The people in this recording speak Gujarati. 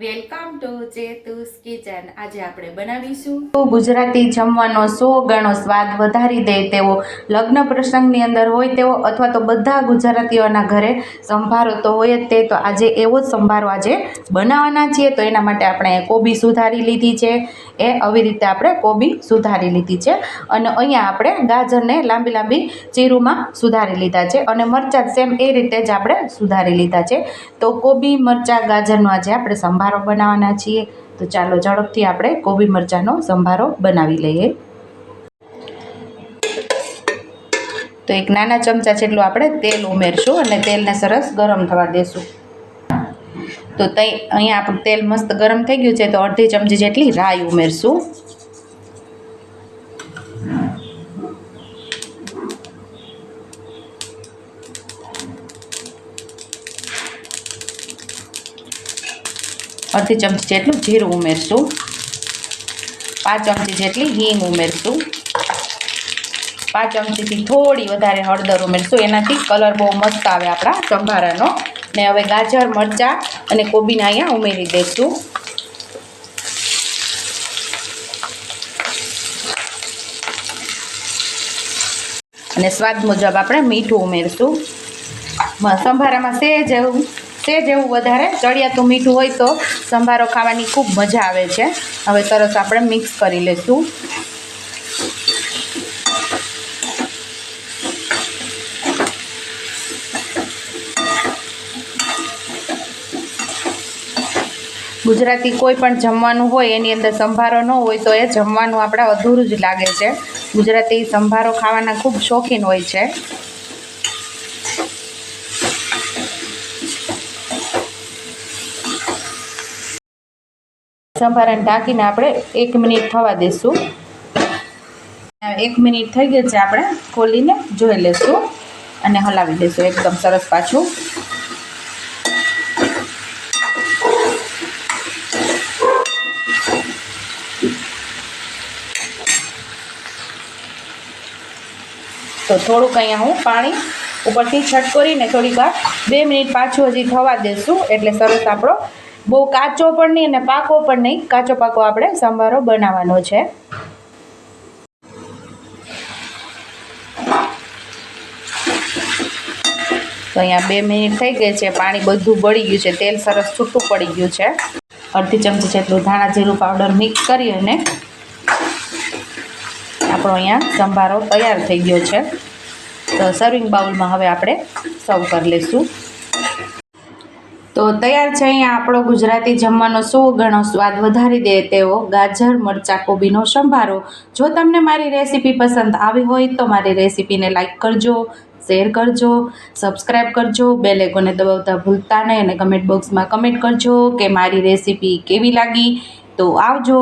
Welcome to ચેતુસ kitchen. આજે આપણે બનાવીશું ગુજરાતી જમવાનો સો ગણો સ્વાદ વધારી દે તેવો લગ્ન પ્રસંગની અંદર હોય તેવો અથવા તો બધા ગુજરાતીઓના ઘરે સંભારો તો હોય જ તે, તો આજે એવો જ સંભારો આજે બનાવવાના છીએ. તો એના માટે આપણે કોબી સુધારી લીધી છે. એ આવી રીતે આપણે કોબી સુધારી લીધી છે. અને અહીંયા આપણે ગાજરને લાંબી લાંબી ચીરુમાં સુધારી લીધા છે અને મરચાં સેમ એ રીતે જ આપણે સુધારી લીધા છે. તો કોબી, મરચાં, ગાજરનો આજે આપણે સંભારો બનાવવાના છીએ. તો ચાલો ઝડપથી આપણે કોબી, મરચાંનો સંભારો બનાવી લઈએ. તો એક નાના ચમચા જેટલું આપણે તેલ ઉમેરશું અને તેલને સરસ ગરમ થવા દેશું. તો અહીંયા આપણું તેલ મસ્ત ગરમ થઈ ગયું છે તો અડધી ચમચી જેટલી રાઈ ઉમેરશું. અડધી ચમચી જેટલું જીરું ઉમેરશું. પાંચ ચમચી જેટલી હિંગ ઉમેરશું. પાંચ ચમચીથી થોડી વધારે હળદર ઉમેરશું. એનાથી કલર બહુ મસ્ત આવે આપણા સંભારાનો ને હવે ગાજર, મરચાં અને કોબીને અહીંયા ઉમેરી દઈશું. અને સ્વાદ મુજબ આપણે મીઠું ઉમેરશું. સંભારામાં સેજ એવું સેજ એવું વધારે. ચડિયાતું મીઠું હોય તો સંભારો ખાવાની ખૂબ મજા આવે છે. હવે સરસ આપણે મિક્સ કરી લઈશું ગુજરાતી કોઈ પણ જમવાનું હોય, એની અંદર સંભારો ન હોય, તો એ જમવાનું આપણે અધૂરું જ લાગે છે. ગુજરાતી સંભારો ખાવાના ખૂબ શોખીન હોય છે. સંભારાને ઢાંકીને આપણે એક મિનિટ થવા દઈશું એક મિનિટ થઈ ગઈ છે આપણે ખોલીને, જોઈ લઈશું અને હલાવી દઈશું એકદમ સરસ પાછું. તો થોડુંક અહીંયા હું પાણી ઉપરથી છટકોરીને થોડીક વાર બે મિનિટ પાછું હજી થવા દેશું. એટલે સરસ આપણો બહુ કાચો પણ નહીં અને પાકો પણ નહીં. કાચો પાકો આપણે સંભારો બનાવવાનો છે. તો અહીંયા બે મિનિટ થઈ ગઈ છે. પાણી બધું બળી ગયું છે. તેલ સરસ છૂટું પડી ગયું છે. અડધી ચમચી જેટલું ધાણા જીરું પાવડર મિક્સ કરી અને આપણો અહીંયા સંભારો તૈયાર થઈ ગયો છે. તો સર્વિંગ બાઉલમાં હવે આપણે સર્વ કરી લઈશું. તો તૈયાર છે અહીંયા આપણો ગુજરાતી જમવાનો સો ગણો સ્વાદ વધારી દે તેવો ગાજર, મરચાં, કોબીનો સંભારો. જો તમને મારી રેસીપી પસંદ આવી હોય તો મારી રેસીપીને લાઈક કરજો શેર કરજો સબસ્ક્રાઈબ કરજો બે લેગોને દબાવતા ભૂલતા નહીં અને કમેન્ટ બોક્સમાં કમેન્ટ કરજો કે મારી રેસીપી કેવી લાગી. તો આવજો.